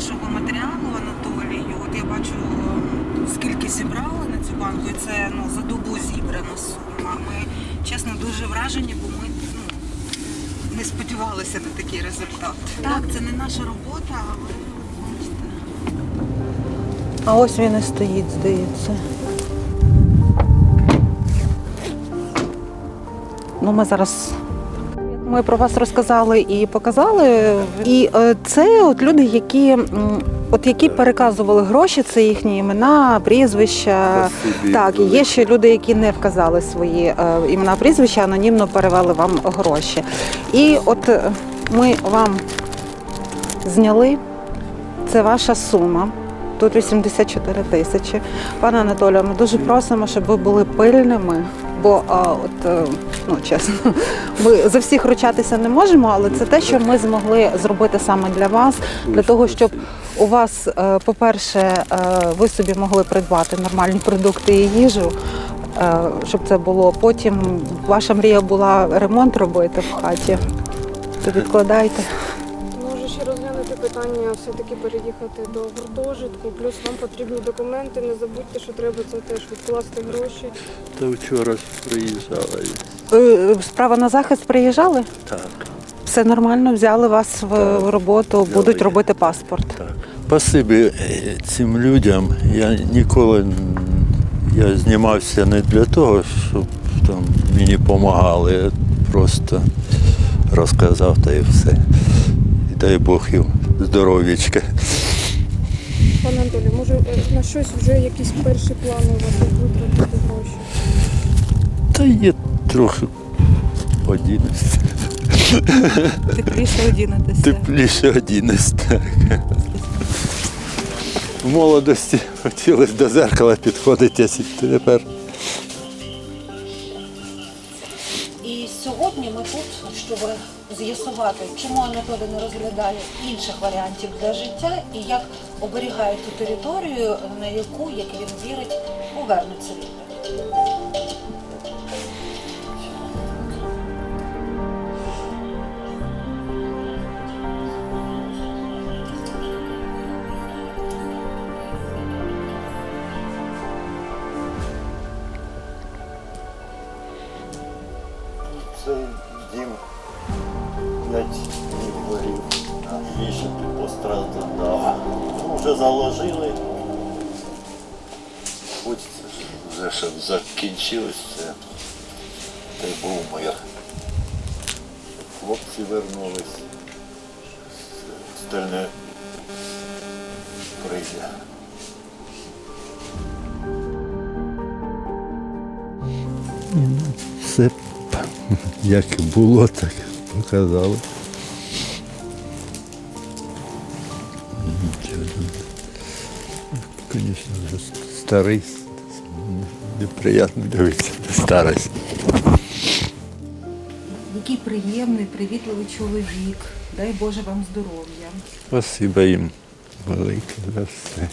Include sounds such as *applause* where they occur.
нашого матеріалу Анатолію. От я бачу, ем, скільки зібрали на цю банку, і це ну, за добу зібрана сума. Ми чесно дуже вражені, бо ми ну, не сподівалися на такий результат. Так, це не наша робота, але бачите. А ось він і стоїть, здається. Ну, Ми зараз ми про вас розказали і показали. І е, це от люди, які, от які переказували гроші, це їхні імена, прізвища. Спасибі Так, і є ще люди, які не вказали свої е, імена, прізвища, анонімно перевели вам гроші. І от е, ми вам зняли, це ваша сума. Тут 84 тисячі. Пане Анатолію, ми дуже просимо, щоб ви були пильними, бо а, от, е, ну чесно, *laughs* ми за всіх ручатися не можемо, але це те, що ми змогли зробити саме для вас, для того, щоб у вас, е, по-перше, е, ви собі могли придбати нормальні продукти і їжу, щоб це було. Потім ваша мрія була ремонт робити в хаті. То відкладайте. Може розглянути питання, все-таки переїхати до гуртожитку, плюс вам потрібні документи. Не забудьте, що треба це теж відкласти гроші. Та вчора приїжджала. Е, Справа на захист приїжджали? Так, Все нормально, взяли вас в роботу, Взяли. будуть робити паспорт. так. Спасибі е, цим людям. Я ніколи н- я знімався не для того, щоб там мені допомагали. Я просто розказав та і все. Дай Бог їм здоров'ячка. Пане Анатолію, може е, на щось вже якісь перші плани у вас як витратити гроші? Та є трохи одінець. Тепліше одінетеся. Тепліше одінець, так. В молодості хотілося до зеркала підходити, а тепер сьогодні ми тут, щоб з'ясувати, чому Анатолій не розглядає інших варіантів для життя і як оберігає ту територію, на яку, як він вірить, повернуться люди. Цей дім п'ять днів горів, більше постраждав. Ну, вже заложили. Ж вже, щоб закінчилось це. Та й був мир. Хлопці вернулись. Стальне прийде. Все *laughs* як було, так показали. Звісно, вже старий, неприємно дивитися на старість. Який приємний, привітливий чоловік. Дай Боже вам здоров'я. Спасибо їм велике за все.